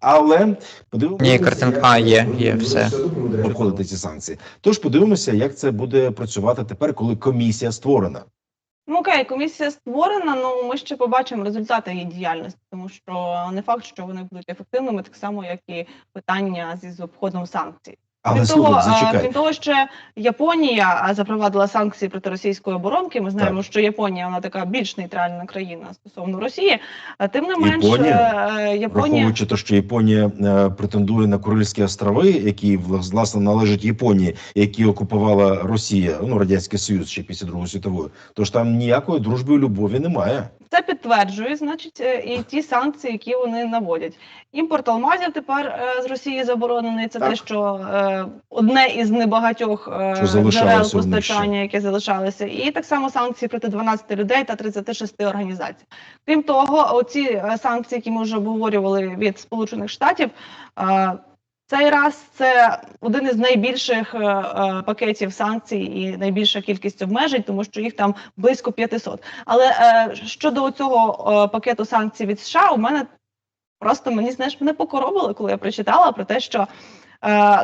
Але подивимося, Ні, картинка А, є, є, все. буде обходити ці санкції. Тож подивимося, як це буде працювати тепер, коли комісія створена. Ну окей, комісія створена. Ну ми ще побачимо результати її діяльності, тому що не факт, що вони будуть ефективними, так само як і питання зі з обходом санкцій. Але крім того, зачекай. крім того, ще Японія запровадила санкції проти російської оборонки. Ми знаємо, що Японія вона така більш нейтральна країна стосовно Росії. А тим не менш, Японія? е, Японія Враховуючи те, що Японія е, претендує на Курильські острови, які власне належать Японії, які окупувала Росія, ну радянський Союз ще після Другої світової. Тож там ніякої дружби і любові немає. Це підтверджує, значить, е, і ті санкції, які вони наводять. Імпорт алмазів тепер е, з Росії заборонений. Це Так. те, що е, одне із небагатьох джерел постачання, яке залишалося, і так само санкції проти 12 людей та 36 організацій. Крім того, оці санкції, які ми вже обговорювали від Сполучених Штатів. Цей раз це один із найбільших е, е, пакетів санкцій і найбільша кількість обмежень, тому що їх там близько 500. Але е, щодо цього пакету санкцій від США, у мене просто мені знаєш, мене покоробило, коли я прочитала про те, що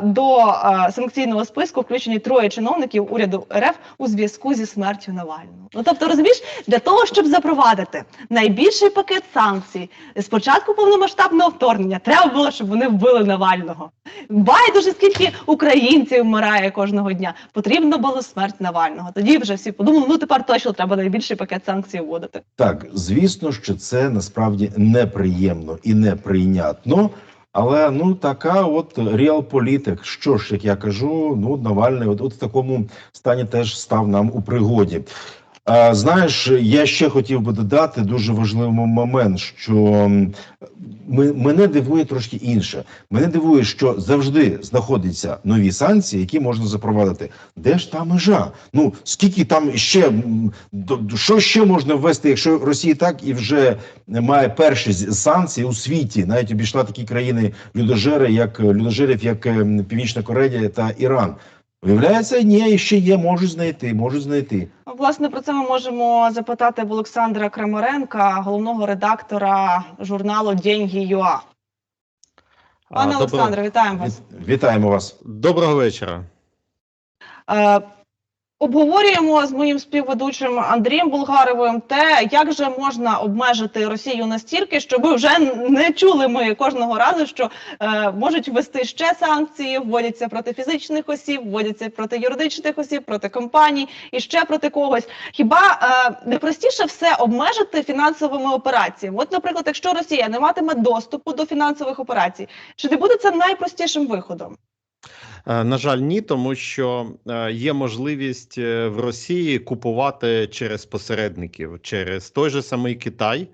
до е, санкційного списку включені троє чиновників уряду РФ у зв'язку зі смертю Навального. Ну тобто, розумієш, для того, щоб запровадити найбільший пакет санкцій з початку повномасштабного вторгнення, треба було, щоб вони вбили Навального. Байдуже, скільки українців вмирає кожного дня. Потрібно було смерть Навального. Тоді вже всі подумали, ну тепер точно треба найбільший пакет санкцій вводити. Так, звісно, що це насправді неприємно і неприйнятно. Але ну така от реалполітик. Що ж, як я кажу, ну Навальний, от, от в такому стані теж став нам у пригоді. Знаєш, я ще хотів би додати дуже важливий момент, що ми, мене дивує трошки інше. Мене дивує, що завжди знаходяться нові санкції, які можна запровадити. Де ж та межа? Ну скільки там ще що ще можна ввести, якщо Росія так і вже має перші санкції у світі, навіть обійшла такі країни людожери, як людожерів, як Північна Корея та Іран. Виявляється, ні, ще є, можуть знайти, можуть знайти. Власне, про це ми можемо запитати в Олександра Крамаренка, головного редактора журналу Деньги.ua. А, Пане доброго- Олександре, вітаємо вас. Вітаємо вас. Доброго вечора. Обговорюємо з моїм співведучим Андрієм Булгаровим те, як же можна обмежити Росію настільки, щоб вже не чули ми кожного разу, що е, можуть ввести ще санкції, вводяться проти фізичних осіб, вводяться проти юридичних осіб, проти компаній і ще проти когось. Хіба е, не простіше все обмежити фінансовими операціями? От, наприклад, якщо Росія не матиме доступу до фінансових операцій, чи не буде це найпростішим виходом? Е, На жаль, ні, тому що е, є можливість е, в Росії купувати через посередників, через той же самий Китай.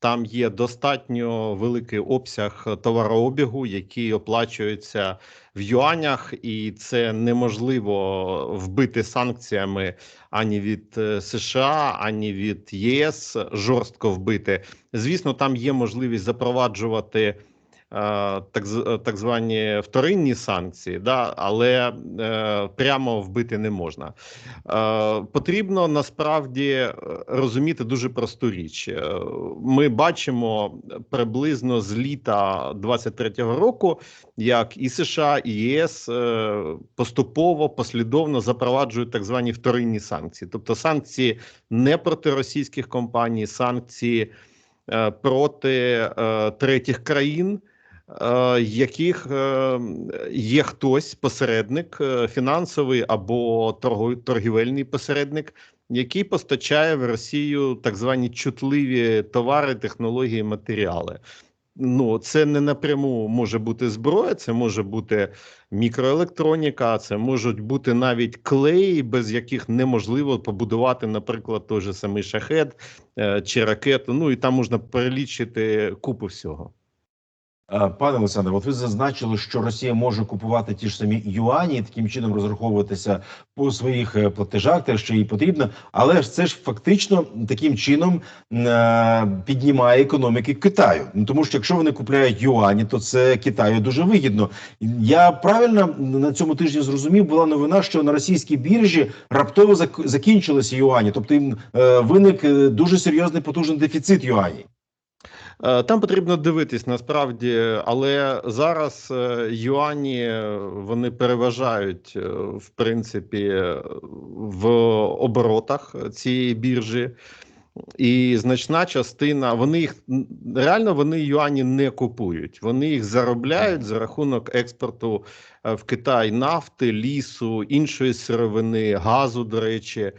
Там є достатньо великий обсяг товарообігу, який оплачується в юанях, і це неможливо вбити санкціями ані від США, ані від ЄС жорстко вбити. Звісно, там є можливість запроваджувати так, з- е, так звані вторинні санкції, да, але е, прямо вбити не можна. Е, потрібно насправді е, розуміти дуже просту річ. Е, Ми бачимо приблизно з літа 23-го року, як і США, і ЄС е, поступово послідовно запроваджують так звані вторинні санкції, тобто санкції не проти російських компаній, санкції е, проти е, третіх країн. Е, Яких е, є хтось посередник, е, фінансовий або торгівельний посередник, який постачає в Росію так звані чутливі товари, технології, матеріали. Ну, це не напряму може бути зброя, це може бути мікроелектроніка, це можуть бути навіть клеї, без яких неможливо побудувати, наприклад, той же самий шахет чи ракету. Ну і там можна перелічити купу всього. Е, Пане Олександре, от ви зазначили, що Росія може купувати ті ж самі юані таким чином розраховуватися по своїх е, платежах, те, що їй потрібно. Але ж це ж фактично таким чином е, піднімає економіки Китаю. Ну тому що якщо вони купляють юані, то це Китаю дуже вигідно. Я правильно на цьому тижні зрозумів, була новина, що на російській біржі раптово зак- закінчилися юані, тобто їм виник дуже серйозний потужний дефіцит юанів. Е, Там потрібно дивитись насправді, але зараз е, юані е, вони переважають в принципі в оборотах цієї біржі. І значна частина, вони їх реально вони юані не купують. Вони їх заробляють за рахунок експорту в Китай нафти, лісу, іншої сировини, газу, до речі.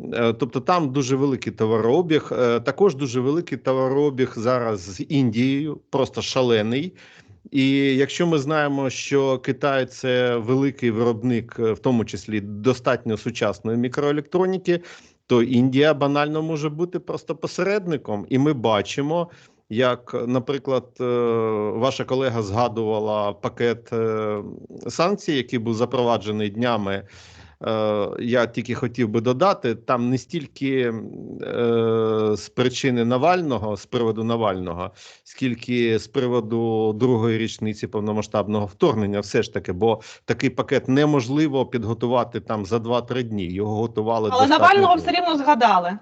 Е, Тобто там дуже великий товарообіг. Е, Також дуже великий товарообіг зараз з Індією, просто шалений. І якщо ми знаємо, що Китай це великий виробник, е, в тому числі достатньо сучасної мікроелектроніки, то Індія банально може бути просто посередником. І ми бачимо, як, наприклад, ваша колега згадувала пакет санкцій, який був запроваджений днями. Е, Я тільки хотів би додати, там не стільки е, з причини Навального, з приводу Навального, скільки з приводу другої річниці повномасштабного вторгнення, все ж таки, бо такий пакет неможливо підготувати там за 2-3 дні. Його готували Але Навального довго. все рівно згадали.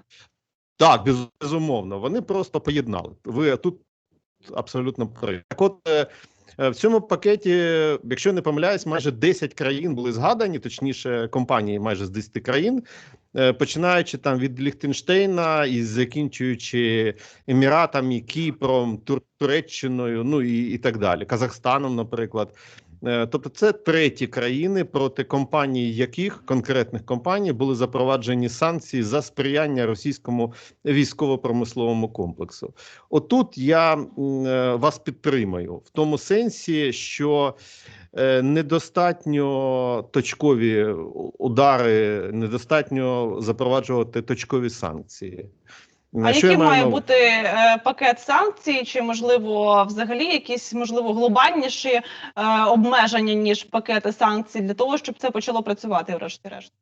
Так, безумовно. Вони просто поєднали. Ви тут абсолютно. Так от е, в цьому пакеті, якщо не помиляюсь, майже 10 країн були згадані, точніше, компанії майже з 10 країн, е, починаючи там від Ліхтенштейна і закінчуючи Еміратами, Кіпром, Тур- Туреччиною, ну і, і так далі, Казахстаном, наприклад. Е, Тобто, це треті країни, проти компаній, яких конкретних компаній були запроваджені санкції за сприяння російському військово-промисловому комплексу. Отут я е, вас підтримаю в тому сенсі, що е, недостатньо точкові удари, недостатньо запроваджувати точкові санкції. А Що який має бути е, пакет санкцій, чи можливо взагалі якісь можливо глобальніші е, обмеження ніж пакети санкцій для того, щоб це почало працювати, врешті-решт?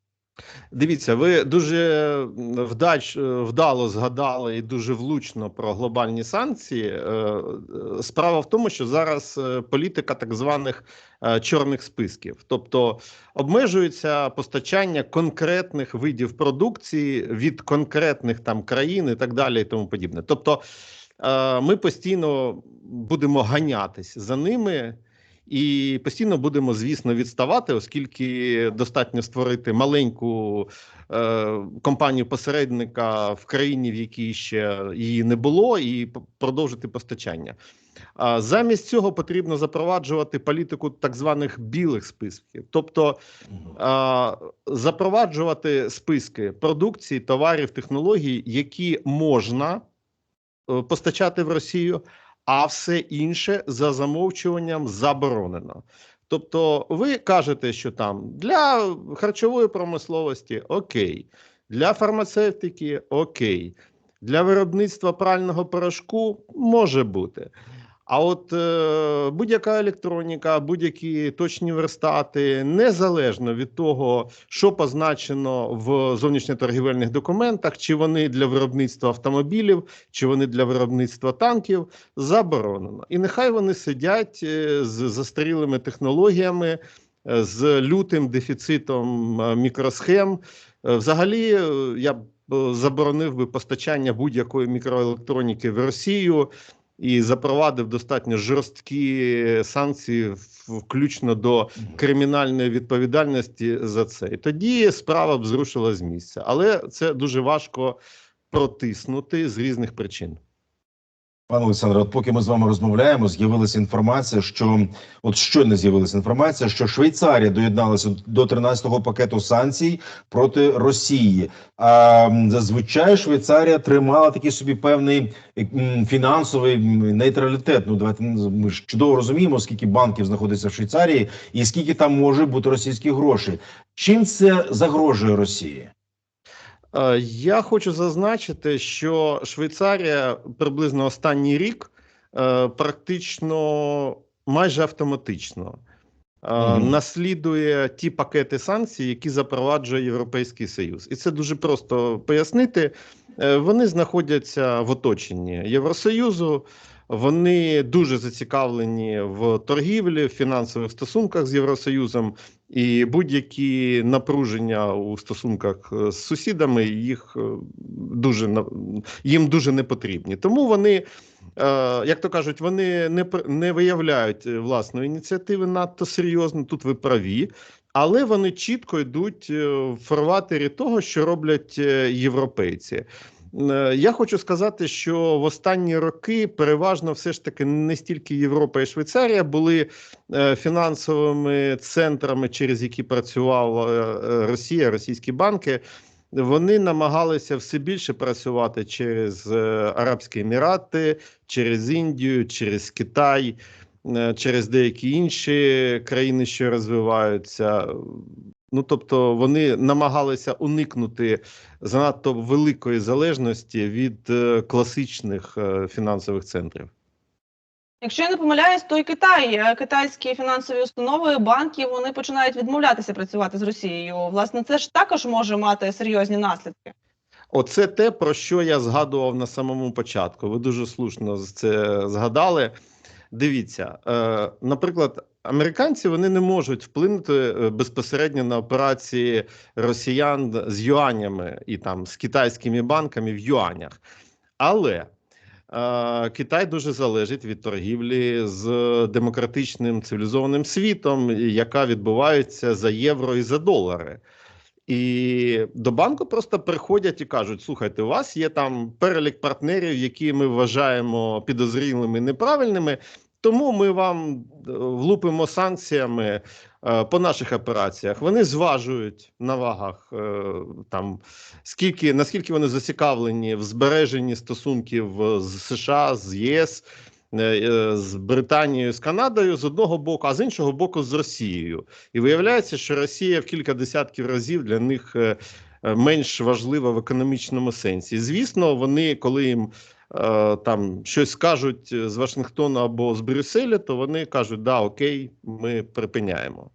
Дивіться, ви дуже вдач, вдало згадали і дуже влучно про глобальні санкції. Е, е, Справа в тому, що зараз е, політика так званих е, чорних списків, тобто обмежується постачання конкретних видів продукції від конкретних там країн і так далі, і тому подібне. Тобто е, ми постійно будемо ганятись за ними. І постійно будемо, звісно, відставати, оскільки достатньо створити маленьку е, компанію посередника в країні, в якій ще її не було, і продовжити постачання. А замість цього потрібно запроваджувати політику так званих білих списків, тобто а, запроваджувати списки продукції, товарів, технологій, які можна е, постачати в Росію, а все інше за замовчуванням заборонено. Тобто, ви кажете, що там для харчової промисловості окей, для фармацевтики окей, для виробництва прального порошку може бути. А от е, будь-яка електроніка, будь-які точні верстати, незалежно від того, що позначено в зовнішньоторгівельних документах, чи вони для виробництва автомобілів, чи вони для виробництва танків, заборонено. І нехай вони сидять е, з застарілими технологіями, е, з лютим дефіцитом е, мікросхем. Взагалі, я б заборонив би постачання будь-якої мікроелектроніки в Росію і запровадив достатньо жорсткі санкції, включно до кримінальної відповідальності за це. І тоді справа б зрушила з місця. Але це дуже важко протиснути з різних причин. Пане Олександре, от поки ми з вами розмовляємо, з'явилася інформація, що от щойно з'явилася інформація, що Швейцарія доєдналася до 13-го пакету санкцій проти Росії. А зазвичай Швейцарія тримала такий собі певний фінансовий нейтралітет. Ну давайте ми ж чудово розуміємо, скільки банків знаходиться в Швейцарії, і скільки там може бути російських грошей. Чим це загрожує Росії? Е, Я хочу зазначити, що Швейцарія приблизно останній рік е, практично майже автоматично Мгм. наслідує ті пакети санкцій, які запроваджує Європейський Союз. І це дуже просто пояснити. Вони знаходяться в оточенні Євросоюзу. Вони дуже зацікавлені в торгівлі, в фінансових стосунках з Євросоюзом, і будь-які напруження у стосунках е, з сусідами їх е, дуже їм дуже не потрібні. Тому вони як то кажуть, вони не, не виявляють е, власної ініціативи надто серйозно, тут ви праві, але вони чітко йдуть е, в фарватері того, що роблять е, європейці. Е, Я хочу сказати, що в останні роки переважно все ж таки не стільки Європа і Швейцарія були е, фінансовими центрами, через які працювала е, Росія, російські банки. Вони намагалися все більше працювати через Арабські Емірати, через Індію, через Китай, через деякі інші країни, що розвиваються. Ну тобто вони намагалися уникнути занадто великої залежності від е, класичних е, фінансових центрів. Якщо я не помиляюсь, то і Китай, е, китайські фінансові установи, банки, вони починають відмовлятися працювати з Росією. Власне, це ж також може мати серйозні наслідки. Оце те, про що я згадував на самому початку. Ви дуже слушно це згадали. Дивіться, наприклад, американці вони не можуть вплинути е, безпосередньо на операції росіян з юанями і там з китайськими банками в юанях. Але е, Китай дуже залежить від торгівлі з демократичним цивілізованим світом, яка відбувається за євро і за долари. І до банку просто приходять і кажуть: слухайте, у вас є там перелік партнерів, які ми вважаємо підозрілими неправильними. Тому ми вам е, влупимо санкціями е, по наших операціях. Вони зважують на вагах е, там скільки наскільки вони зацікавлені в збереженні стосунків з США, з ЄС, з Британією, з Канадою з одного боку, а з іншого боку, з Росією. І виявляється, що Росія в кілька десятків разів для них менш важлива в економічному сенсі. Звісно, вони, коли їм там щось скажуть з Вашингтону або з Брюсселя, то вони кажуть, да, окей, ми припиняємо.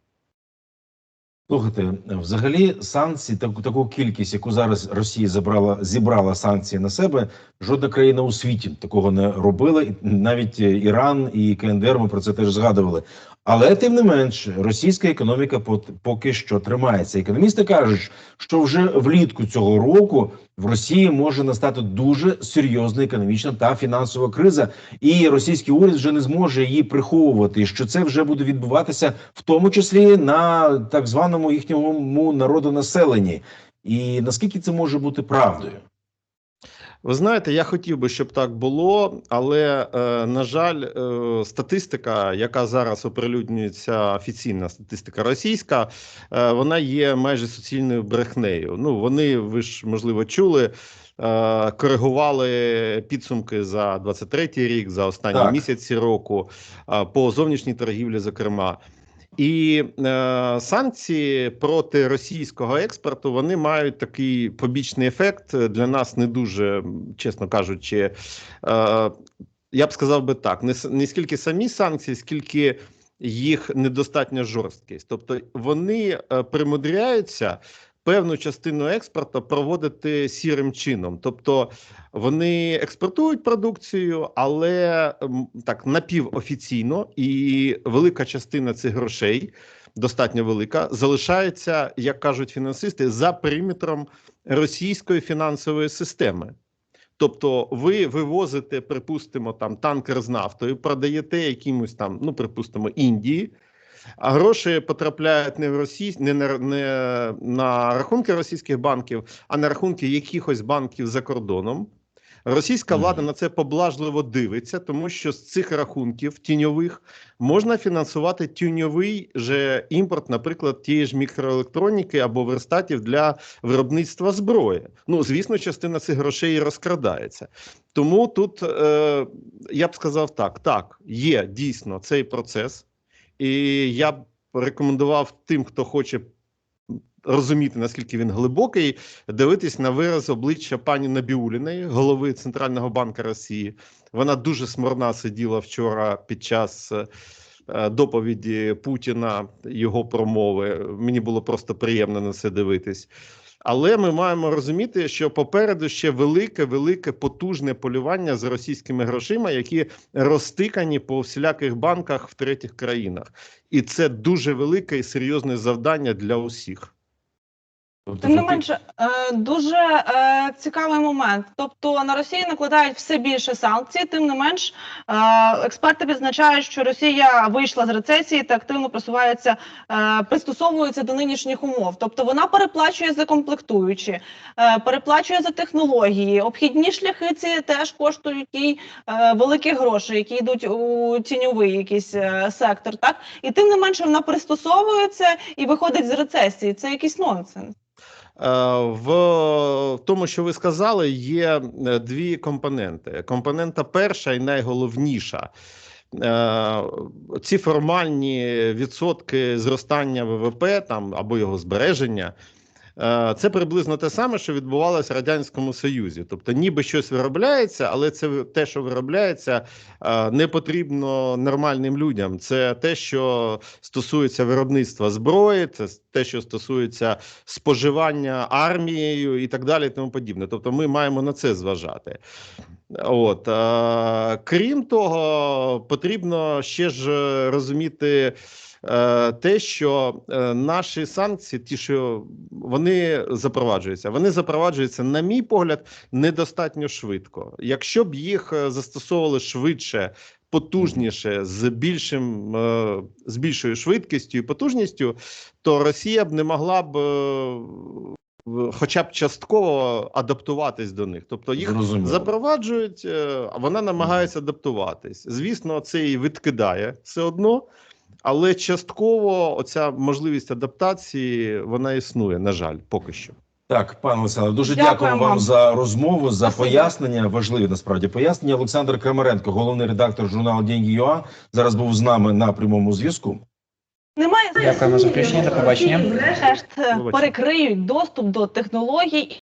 Слухайте, взагалі санкції, таку таку кількість, яку зараз Росія забрала, зібрала санкції на себе. Жодна країна у світі такого не робила. І Навіть е, Іран і КНДР ми про це теж згадували. Але тим не менш, російська економіка поки що тримається. Економісти кажуть, що вже влітку цього року в Росії може настати дуже серйозна економічна та фінансова криза, і російський уряд вже не зможе її приховувати. Що це вже буде відбуватися, в тому числі на так званому їхньому народонаселенні. І наскільки це може бути правдою? Ви знаєте, я хотів би, щоб так було, але е, на жаль, е, статистика, яка зараз оприлюднюється, офіційна статистика російська, е, вона є майже суцільною брехнею. Ну вони ви ж можливо чули. Коригували підсумки за 23-й рік, за останні Так. місяці року по зовнішній торгівлі, зокрема. І е, санкції проти російського експорту вони мають такий побічний ефект для нас не дуже, чесно кажучи. Е, я б сказав би так: не, не скільки самі санкції, скільки їх недостатня жорсткість. Тобто вони е, примудряються певну частину експорту проводити сірим чином. Тобто вони експортують продукцію, але так напівофіційно, і велика частина цих грошей, достатньо велика, залишається, як кажуть фінансисти, за периметром російської фінансової системи. Тобто, ви вивозите, припустимо, там танкер з нафтою, продаєте якимось там, ну припустимо, Індії. А гроші потрапляють не в Росії, не на, не на рахунки російських банків, а на рахунки якихось банків за кордоном. Російська влада на це поблажливо дивиться, тому що з цих рахунків тіньових можна фінансувати тіньовий же імпорт, наприклад, тієї ж мікроелектроніки або верстатів для виробництва зброї. Ну, звісно, частина цих грошей розкрадається. Тому тут е, я б сказав так: так, є дійсно цей процес, і я б рекомендував тим, хто хоче розуміти, наскільки він глибокий, дивитись на вираз обличчя пані Набіуліної, голови Центрального банку Росії. Вона дуже смирна сиділа вчора під час е, доповіді Путіна, його промови. Мені було просто приємно на це дивитись. Але ми маємо розуміти, що попереду ще велике, велике потужне полювання з російськими грошима, які розтикані по всіляких банках в третіх країнах, і це дуже велике і серйозне завдання для усіх. Тобто, Тим не менше, е, дуже е, цікавий момент. Тобто на Росію накладають все більше санкцій. Тим не менш, е, експерти відзначають, що Росія вийшла з рецесії та активно просувається, пристосовується до нинішніх умов. Тобто вона переплачує за комплектуючі, переплачує за технології. Обхідні шляхи ці теж коштують їй великі гроші, які йдуть у тіньовий якийсь сектор. Так і тим не менше вона пристосовується і виходить з рецесії. Це якийсь нонсенс. Е, В тому, що ви сказали, є е, дві компоненти. Компонента перша і найголовніша. Е, Ці формальні відсотки зростання ВВП там або його збереження. Е, Це приблизно те саме, що відбувалося в радянському союзі. Тобто, ніби щось виробляється, але це те, що виробляється, е, не потрібно нормальним людям. Це те, що стосується виробництва зброї, це те, що стосується споживання армією і так далі, і тому подібне. Тобто, ми маємо на це зважати. От е, крім того, потрібно ще ж розуміти. Е, Те, що е, наші санкції, ті, що вони запроваджуються, вони запроваджуються, на мій погляд, недостатньо швидко. Якщо б їх е, застосовували швидше, потужніше, з більшим з більшою швидкістю і потужністю, то Росія б не могла б хоча б частково адаптуватись до них. Тобто їх Зрозуміло. запроваджують, а вона намагається адаптуватись. Звісно, це її відкидає все одно. Але частково оця можливість адаптації вона існує, на жаль, поки що. Так, пане Олександр, дуже Дякую дякуємо вам вам. за розмову, за Спасибо. пояснення. Важливі насправді пояснення. Олександр Крамаренко, головний редактор журналу «Деньги.ua», зараз був з нами на прямому зв'язку. Немає Дякуємо за включення, побачення. Врешті Побачення. перекриють доступ до технологій